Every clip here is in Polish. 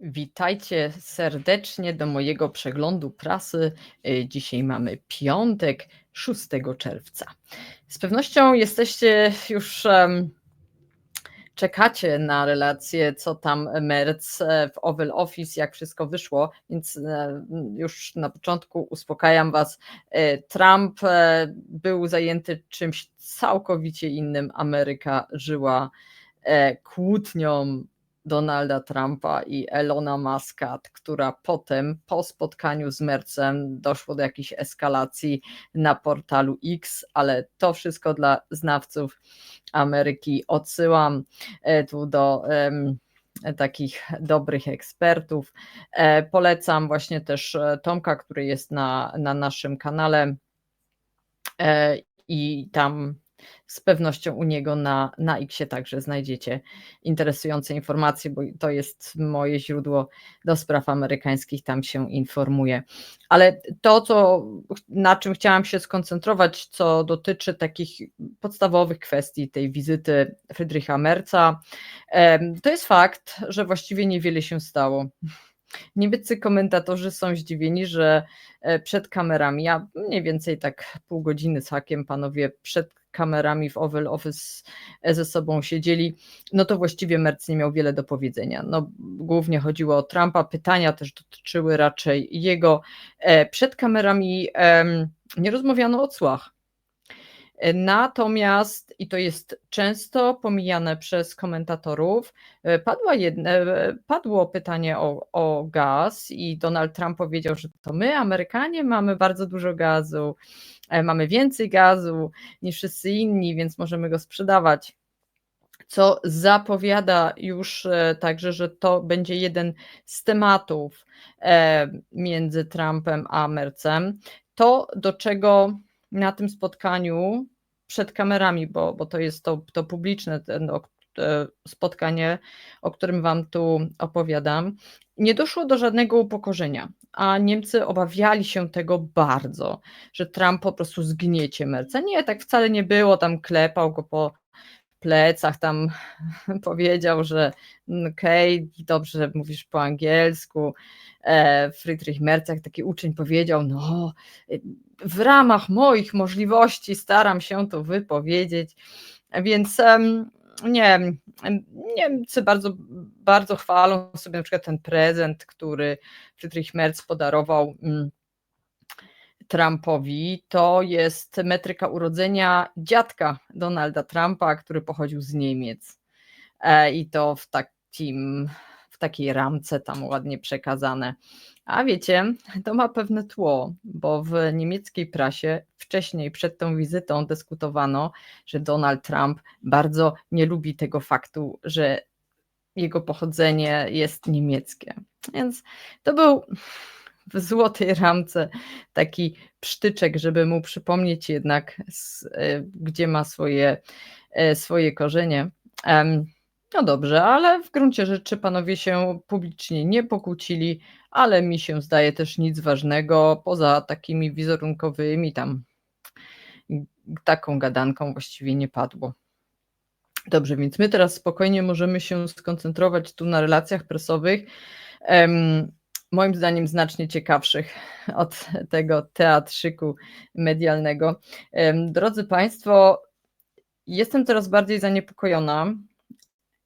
Witajcie serdecznie do mojego przeglądu prasy. Y, Dzisiaj mamy piątek, 6 czerwca. Z pewnością jesteście już, em, czekacie na relację, co tam Merz e, w Oval Office, jak wszystko wyszło, więc e, już na początku uspokajam Was. e, Trump był zajęty czymś całkowicie innym. Ameryka żyła kłótnią Donalda Trumpa i Elona Muska, która potem po spotkaniu z Mercem doszło do jakiejś eskalacji na portalu X, ale to wszystko dla znawców Ameryki odsyłam e, tu do em, takich dobrych ekspertów. E, Polecam właśnie też e, Tomka, który jest na, na naszym kanale e, i tam z pewnością u niego na, na Xie także znajdziecie interesujące informacje, bo to jest moje źródło do spraw amerykańskich, tam się informuję. Ale to, co, na czym chciałam się skoncentrować, co dotyczy takich podstawowych kwestii tej wizyty Friedricha Merca, to jest fakt, że właściwie niewiele się stało. Niemieccy komentatorzy są zdziwieni, że e, przed kamerami, ja mniej więcej tak pół godziny z hakiem panowie przed kamerami w Oval Office e, ze sobą siedzieli, no to właściwie Merz nie miał wiele do powiedzenia. No, głównie chodziło o Trumpa, pytania też dotyczyły raczej jego. E, Przed kamerami nie rozmawiano o cłach. Natomiast, i to jest często pomijane przez komentatorów, e, padła jedne, e, padło pytanie o, o gaz i Donald Trump powiedział, że to my, Amerykanie, mamy bardzo dużo gazu, e, mamy więcej gazu niż wszyscy inni, więc możemy go sprzedawać. Co zapowiada już także, że to będzie jeden z tematów między Trumpem a Mercem. To, do czego na tym spotkaniu przed kamerami, bo, bo to jest to, to publiczne ten, o, e, spotkanie, o którym Wam tu opowiadam, nie doszło do żadnego upokorzenia, a Niemcy obawiali się tego bardzo, że Trump po prostu zgniecie Merca. Nie, tak wcale nie było, tam klepał go po plecach, tam powiedział, że "Mm, okej, dobrze, że mówisz po angielsku. E, Friedrich Merz, jak taki uczeń powiedział, no w ramach moich możliwości staram się to wypowiedzieć, więc nie, em, Niemcy bardzo, bardzo chwalą sobie na przykład ten prezent, który Friedrich Merz podarował mm, Trumpowi, to jest metryka urodzenia dziadka Donalda Trumpa, który pochodził z Niemiec. E, I to w takim, w takiej ramce tam ładnie przekazane. A wiecie, to ma pewne tło, bo w niemieckiej prasie wcześniej przed tą wizytą dyskutowano, że Donald Trump bardzo nie lubi tego faktu, że jego pochodzenie jest niemieckie. Więc to był w złotej ramce taki psztyczek, żeby mu przypomnieć jednak, e, gdzie ma swoje, e, swoje korzenie. No dobrze, ale w gruncie rzeczy panowie się publicznie nie pokłócili, ale mi się zdaje też nic ważnego poza takimi wizerunkowymi tam taką gadanką właściwie nie padło. Dobrze, więc my teraz spokojnie możemy się skoncentrować tu na relacjach prasowych. Moim zdaniem znacznie ciekawszych od tego teatrzyku medialnego. Drodzy Państwo, jestem coraz bardziej zaniepokojona,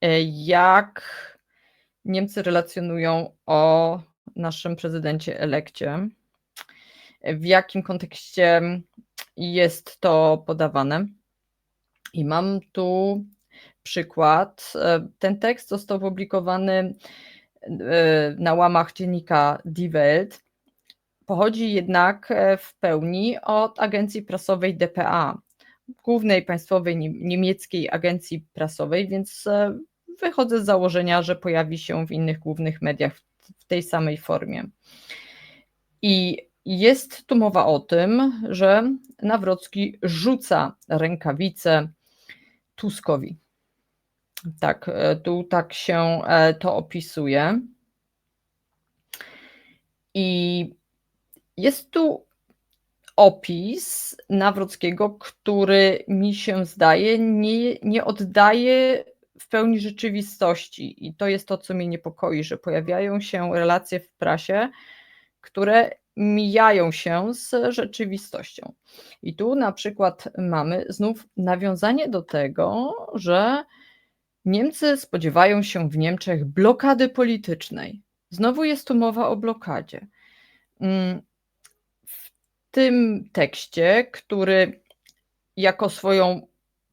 e, jak Niemcy relacjonują o naszym prezydencie elekcie, w jakim kontekście jest to podawane. I mam tu przykład. E, Ten tekst został opublikowany na łamach dziennika Die Welt. Pochodzi jednak e, w pełni od agencji prasowej DPA, głównej państwowej nie- niemieckiej agencji prasowej, więc e, wychodzę z założenia, że pojawi się w innych głównych mediach w tej samej formie. I jest tu mowa o tym, że Nawrocki rzuca rękawice Tuskowi. Tak, e, tu tak się e, to opisuje. I jest tu opis Nawrockiego, który mi się zdaje nie, nie oddaje w pełni rzeczywistości i to jest to, co mnie niepokoi, że pojawiają się relacje w prasie, które mijają się z rzeczywistością. I tu na przykład mamy znów nawiązanie do tego, że Niemcy spodziewają się w Niemczech blokady politycznej. Znowu jest tu mowa o blokadzie. Mm, w tym tekście, który jako swoją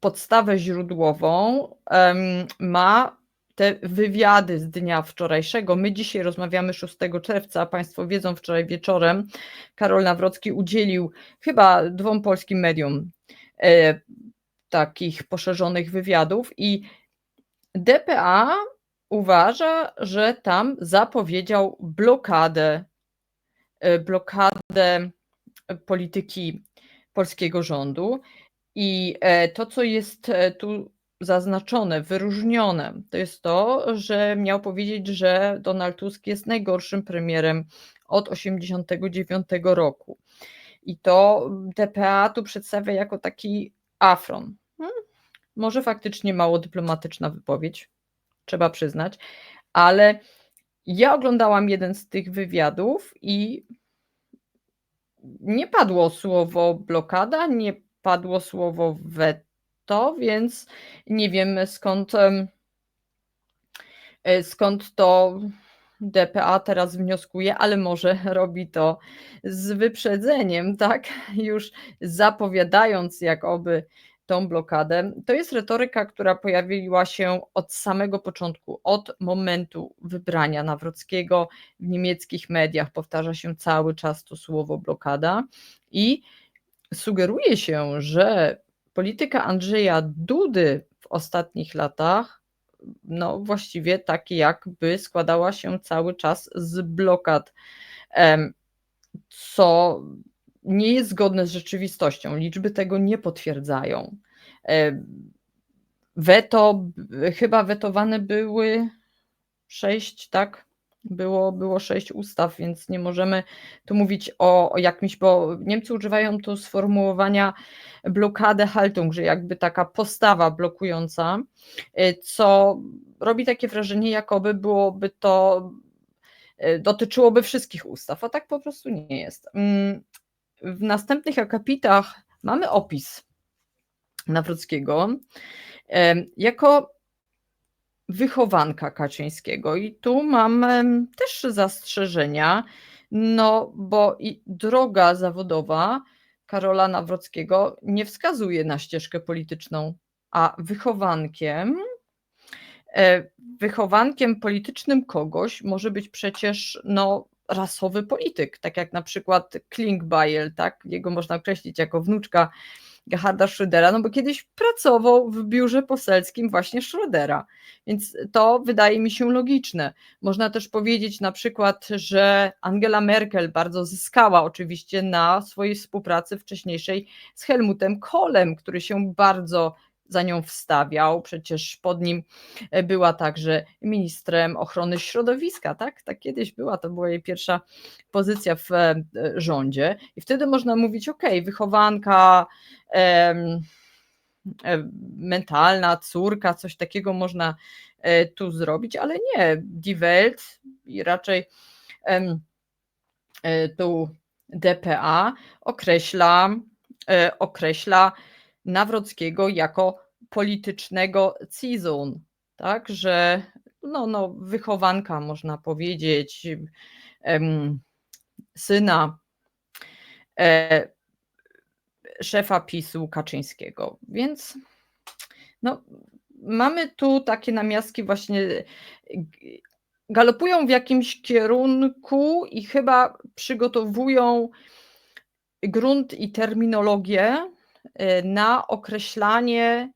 podstawę źródłową ma te wywiady z dnia wczorajszego. My dzisiaj rozmawiamy 6 czerwca, a Państwo wiedzą, wczoraj wieczorem Karol Nawrocki udzielił chyba dwom polskim medium e, takich poszerzonych wywiadów i DPA uważa, że tam zapowiedział blokadę, e, blokadę polityki polskiego rządu. I e, to, co jest e, tu zaznaczone, wyróżnione, to jest to, że miał powiedzieć, że Donald Tusk jest najgorszym premierem od 1989 roku. I to DPA tu przedstawia jako taki afron. Może faktycznie mało dyplomatyczna wypowiedź, trzeba przyznać, ale ja oglądałam jeden z tych wywiadów i nie padło słowo blokada, nie padło słowo weto, więc nie wiem skąd, e, skąd to DPA teraz wnioskuje, ale może robi to z wyprzedzeniem, tak? Już zapowiadając, jakoby tą blokadę. To jest retoryka, która pojawiła się od samego początku, od momentu wybrania Nawrockiego w niemieckich mediach. Powtarza się cały czas to słowo blokada i sugeruje się, że polityka Andrzeja Dudy w ostatnich latach, no właściwie tak jakby składała się cały czas z blokad, co nie jest zgodne z rzeczywistością. Liczby tego nie potwierdzają. Weto, chyba wetowane były sześć, tak? Było, było sześć ustaw, więc nie możemy tu mówić o, o jakimś, bo Niemcy używają tu sformułowania blokadę Haltung, że jakby taka postawa blokująca, y, co robi takie wrażenie, jakoby byłoby to, y, dotyczyłoby wszystkich ustaw, a tak po prostu nie jest. W następnych akapitach mamy opis Nawrockiego jako wychowanka Kaczyńskiego. I tu mam też zastrzeżenia, no bo i droga zawodowa Karola Nawrockiego nie wskazuje na ścieżkę polityczną, a wychowankiem e, wychowankiem politycznym kogoś może być przecież no, rasowy polityk, tak jak na przykład Klinkbeil, tak? Jego można określić jako wnuczka Gerharda Schrödera, no bo kiedyś pracował w biurze poselskim właśnie Schrödera, więc to wydaje mi się logiczne. Można też powiedzieć na przykład, że Angela Merkel bardzo zyskała oczywiście na swojej współpracy wcześniejszej z Helmutem Kohlem, który się bardzo za nią wstawiał. Przecież pod nim e, była także ministrem ochrony środowiska, tak? Tak kiedyś była, to była jej pierwsza pozycja w e, rządzie. I wtedy można mówić: OK, wychowanka, em, e, mentalna, córka, coś takiego można tu zrobić, ale nie. Die Welt i raczej tu DPA określa, określa Nawrockiego jako politycznego cizun, tak, że no, no, wychowanka, można powiedzieć, em, syna e, szefa PiSu Kaczyńskiego. Więc no, mamy tu takie namiastki właśnie galopują w jakimś kierunku i chyba przygotowują grunt i terminologię na określanie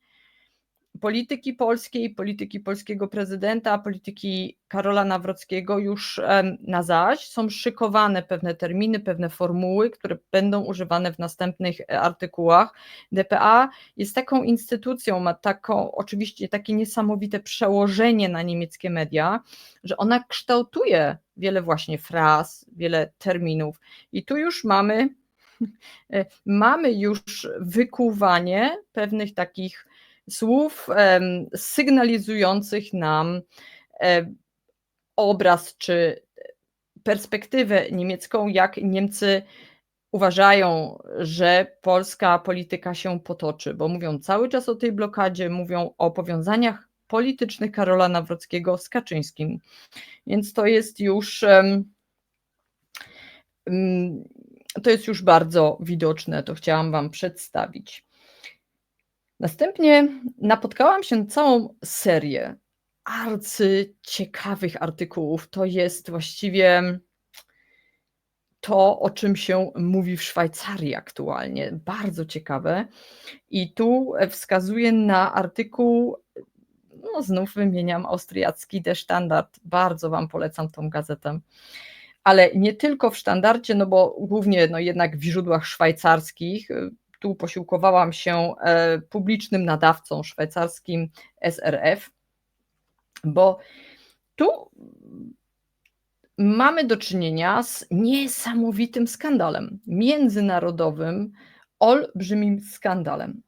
polityki polskiej, polityki polskiego prezydenta, polityki Karola Nawrockiego już na zaś. Są szykowane pewne terminy, pewne formuły, które będą używane w następnych e, artykułach. DPA jest taką instytucją, ma taką, oczywiście takie niesamowite przełożenie na niemieckie media, że ona kształtuje wiele właśnie fraz, wiele terminów. I tu już mamy mamy już wykuwanie pewnych takich słów sygnalizujących nam e, obraz czy perspektywę niemiecką, jak Niemcy uważają, że polska polityka się potoczy, bo mówią cały czas o tej blokadzie, mówią o powiązaniach politycznych Karola Nawrockiego z Kaczyńskim. Więc to jest już to jest już bardzo widoczne, to chciałam Wam przedstawić. Następnie napotkałam się na całą serię arcy ciekawych artykułów. To jest właściwie to, o czym się mówi w Szwajcarii aktualnie. Bardzo ciekawe. I tu wskazuję na artykuł, no znów wymieniam austriacki Der Standard. Bardzo Wam polecam tą gazetę. Ale nie tylko w standardzie, no bo głównie no jednak w źródłach szwajcarskich. Tu posiłkowałam się e, publicznym nadawcą szwajcarskim SRF, bo tu mamy do czynienia z niesamowitym skandalem, międzynarodowym, olbrzymim skandalem.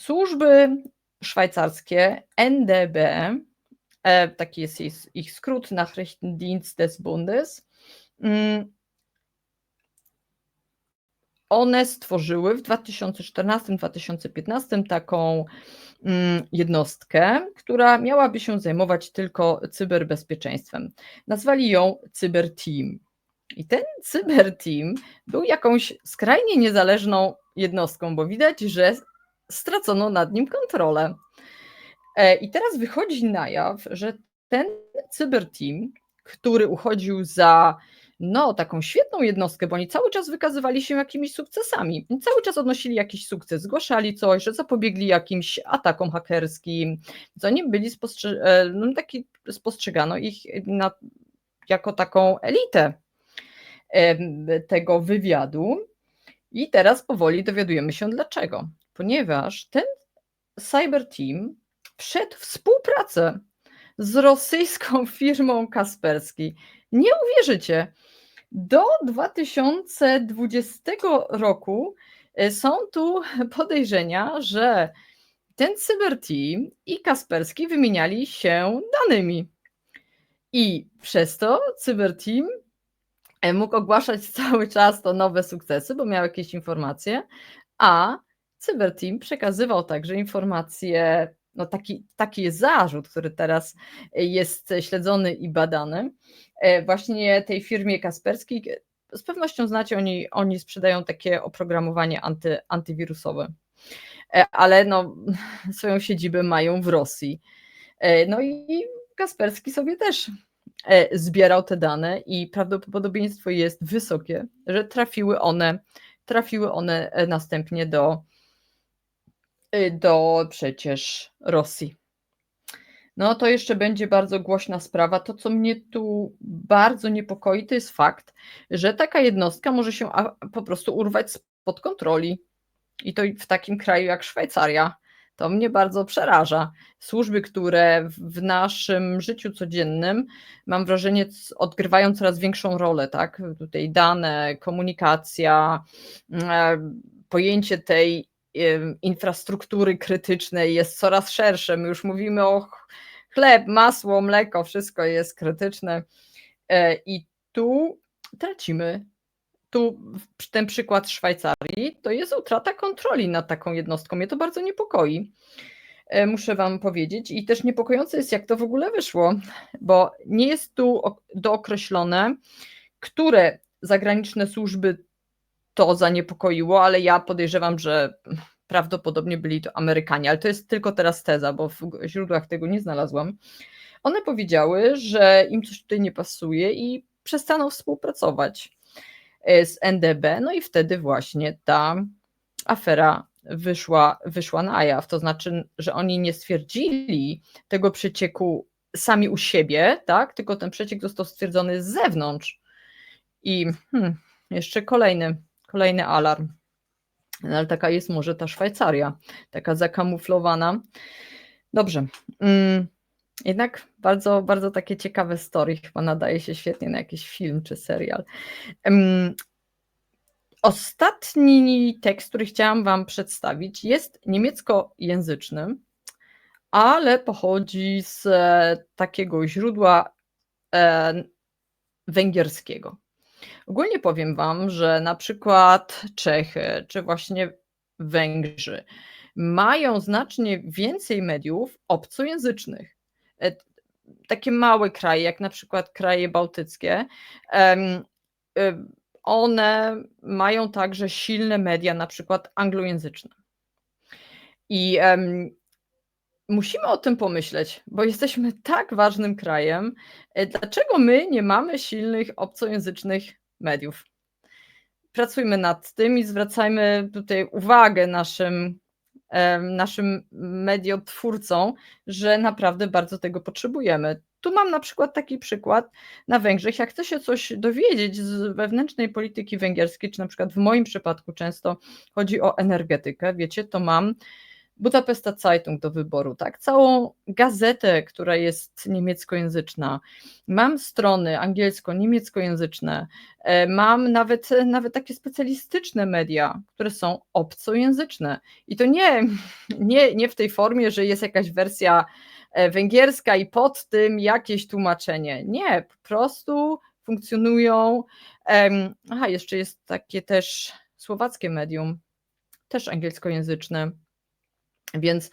Służby szwajcarskie NDB, e, taki jest ich skrót, Nachrichtendienst des Bundes, mm, one stworzyły w 2014-2015 taką mm, jednostkę, która miałaby się zajmować tylko cyberbezpieczeństwem. Nazwali ją Cyberteam. I ten Cyberteam był jakąś skrajnie niezależną jednostką, bo widać, że stracono nad nim kontrolę. E, I teraz wychodzi na jaw, że ten Cyberteam, który uchodził za no, taką świetną jednostkę, bo oni cały czas wykazywali się jakimiś sukcesami. Cały czas odnosili jakiś sukces, zgłaszali coś, że zapobiegli jakimś atakom hakerskim. Co oni byli spostrze- e, no, taki, spostrzegano ich na, jako taką elitę tego wywiadu. I teraz powoli dowiadujemy się dlaczego. Ponieważ ten Cyber Team w współpracę z rosyjską firmą Kasperski. Nie uwierzycie, do 2020 roku e, są tu podejrzenia, że ten Cyberteam i Kasperski wymieniali się danymi. I przez to Cyberteam e, mógł ogłaszać cały czas to nowe sukcesy, bo miał jakieś informacje, a Cyberteam przekazywał także informacje, no taki, taki jest zarzut, który teraz jest śledzony i badany, E, właśnie tej firmie Kasperskiej. Z pewnością znacie, oni, oni sprzedają takie oprogramowanie anty, antywirusowe, e, ale no, swoją siedzibę mają w Rosji. E, no i Kasperski sobie też zbierał te dane i prawdopodobieństwo jest wysokie, że trafiły one, trafiły one następnie do, do przecież Rosji no to jeszcze będzie bardzo głośna sprawa. To, co mnie tu bardzo niepokoi, to jest fakt, że taka jednostka może się po prostu urwać spod kontroli. I to w takim kraju jak Szwajcaria. To mnie bardzo przeraża. Służby, które w naszym życiu codziennym, mam wrażenie, odgrywają coraz większą rolę, tak? Tutaj dane, komunikacja, e, pojęcie tej infrastruktury krytycznej jest coraz szersze. My już mówimy o chleb, masło, mleko, wszystko jest krytyczne. E, I tu tracimy. Tu ten przykład Szwajcarii to jest utrata kontroli nad taką jednostką. Mnie to bardzo niepokoi. E, muszę Wam powiedzieć. I też niepokojące jest, jak to w ogóle wyszło, bo nie jest tu dookreślone, które zagraniczne służby to zaniepokoiło, ale ja podejrzewam, że prawdopodobnie byli to Amerykanie, ale to jest tylko teraz teza, bo w źródłach tego nie znalazłam. One powiedziały, że im coś tutaj nie pasuje i przestaną współpracować e, z NDB, no i wtedy właśnie ta afera wyszła, wyszła na jaw. To znaczy, że oni nie stwierdzili tego przecieku sami u siebie, tak? Tylko ten przeciek został stwierdzony z zewnątrz. I hmm, jeszcze kolejny, kolejny alarm. No, ale taka jest może ta Szwajcaria, taka zakamuflowana. Dobrze. Mm, jednak bardzo, bardzo takie ciekawe story, chyba nadaje się świetnie na jakiś film czy serial. Ostatni tekst, który chciałam Wam przedstawić, jest niemieckojęzyczny, ale pochodzi z takiego źródła e, węgierskiego. Ogólnie powiem Wam, że na przykład Czechy czy właśnie Węgrzy mają znacznie więcej mediów obcojęzycznych. E, takie małe kraje, jak na przykład kraje bałtyckie, y, one mają także silne media, na przykład anglojęzyczne. I musimy o tym pomyśleć, bo jesteśmy tak ważnym krajem. E, dlaczego my nie mamy silnych obcojęzycznych mediów? Pracujmy nad tym i zwracajmy tutaj uwagę naszym, naszym mediotwórcom, że naprawdę bardzo tego potrzebujemy. Tu mam na przykład taki przykład na Węgrzech. Jak chcę się coś dowiedzieć z wewnętrznej polityki węgierskiej, czy na przykład w moim przypadku często chodzi o energetykę, wiecie, to mam Budapesta Zeitung do wyboru, tak? Całą gazetę, która jest niemieckojęzyczna. Mam strony angielsko-niemieckojęzyczne. E, mam nawet, nawet takie specjalistyczne media, które są obcojęzyczne. I to nie, nie, nie w tej formie, że jest jakaś wersja e, węgierska i pod tym jakieś tłumaczenie. Nie, po prostu funkcjonują. Aha, jeszcze jest takie też słowackie medium, też angielskojęzyczne więc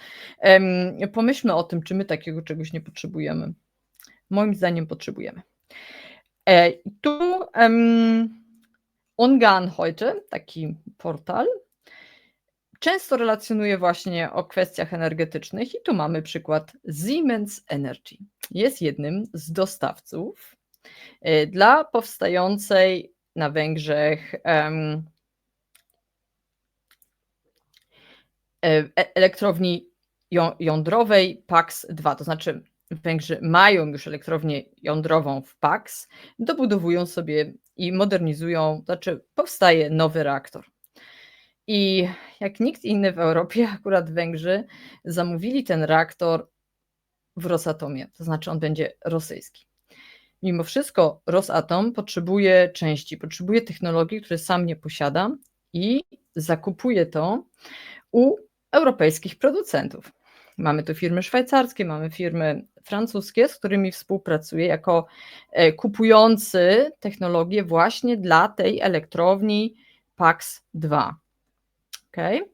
pomyślmy o tym, czy my takiego czegoś nie potrzebujemy. Moim zdaniem potrzebujemy. E, tu um, Ungarn heute, taki portal, często relacjonuje właśnie o kwestiach energetycznych i tu mamy przykład Siemens Energy. Jest jednym z dostawców e, dla powstającej na Węgrzech E, elektrowni jądrowej PAX-2, to znaczy Węgrzy mają już elektrownię jądrową w PAX, dobudowują sobie i modernizują, znaczy powstaje nowy reaktor. I jak nikt inny w Europie, akurat Węgrzy, zamówili ten reaktor w Rosatomie, to znaczy on będzie rosyjski. Mimo wszystko Rosatom potrzebuje części, potrzebuje technologii, które sam nie posiada i zakupuje to u europejskich producentów. Mamy tu firmy szwajcarskie, mamy firmy francuskie, z którymi współpracuje jako e, kupujący technologię właśnie dla tej elektrowni PAX 2. Okay.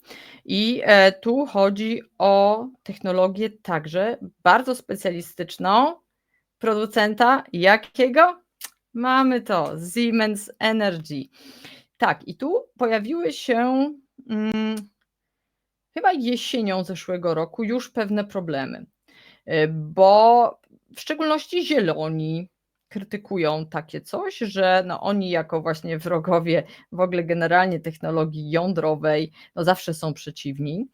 I e, tu chodzi o technologię także bardzo specjalistyczną producenta jakiego? Mamy to Siemens Energy. Tak, i tu pojawiły się mm, chyba jesienią zeszłego roku już pewne problemy, y, bo w szczególności zieloni krytykują takie coś, że no oni jako właśnie wrogowie w ogóle generalnie technologii jądrowej no zawsze są przeciwni,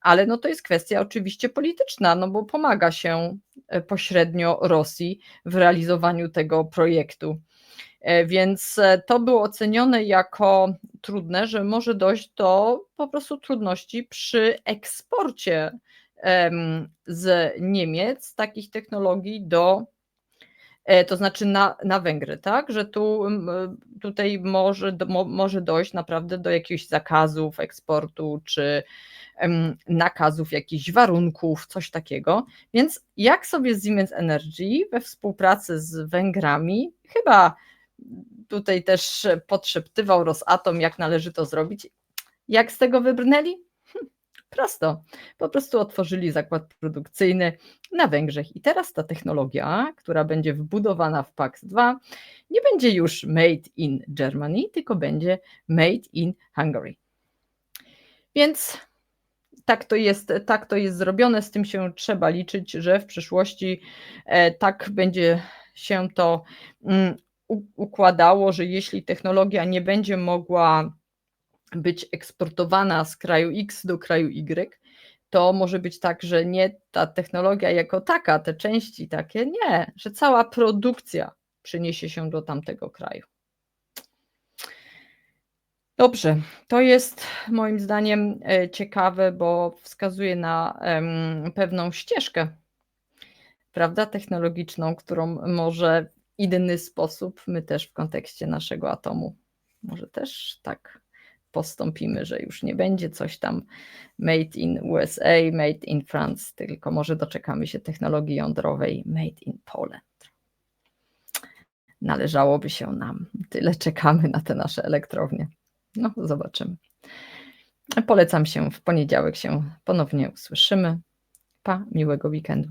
ale no to jest kwestia oczywiście polityczna, no bo pomaga się y, pośrednio Rosji w realizowaniu tego projektu. E, więc e, to było ocenione jako trudne, że może dojść do po prostu trudności przy eksporcie z Niemiec takich technologii do, e, to znaczy na, na Węgry, tak? Że tu tutaj może, może dojść naprawdę do jakichś zakazów eksportu czy nakazów, jakichś warunków, coś takiego. Więc jak sobie Siemens Energy we współpracy z Węgrami, chyba tutaj też podszeptywał Rosatom, jak należy to zrobić. Jak z tego wybrnęli? Hm, prosto. Po prostu otworzyli zakład produkcyjny na Węgrzech. I teraz ta technologia, która będzie wbudowana w PAX-2, nie będzie już made in Germany, tylko będzie made in Hungary. Więc tak to jest, tak to jest zrobione, z tym się trzeba liczyć, że w przyszłości e, tak będzie się to mm, układało, że jeśli technologia nie będzie mogła być eksportowana z kraju X do kraju Y, to może być tak, że nie ta technologia jako taka, te części takie, nie, że cała produkcja przeniesie się do tamtego kraju. Dobrze, to jest moim zdaniem e, ciekawe, bo wskazuje na pewną ścieżkę, prawda, technologiczną, którą może inny sposób, my też w kontekście naszego atomu. Może też tak postąpimy, że już nie będzie coś tam made in USA, made in France, tylko może doczekamy się technologii jądrowej made in Poland. Należałoby się nam. Tyle czekamy na te nasze elektrownie. No, zobaczymy. Polecam się, w poniedziałek się ponownie usłyszymy. Pa, miłego weekendu.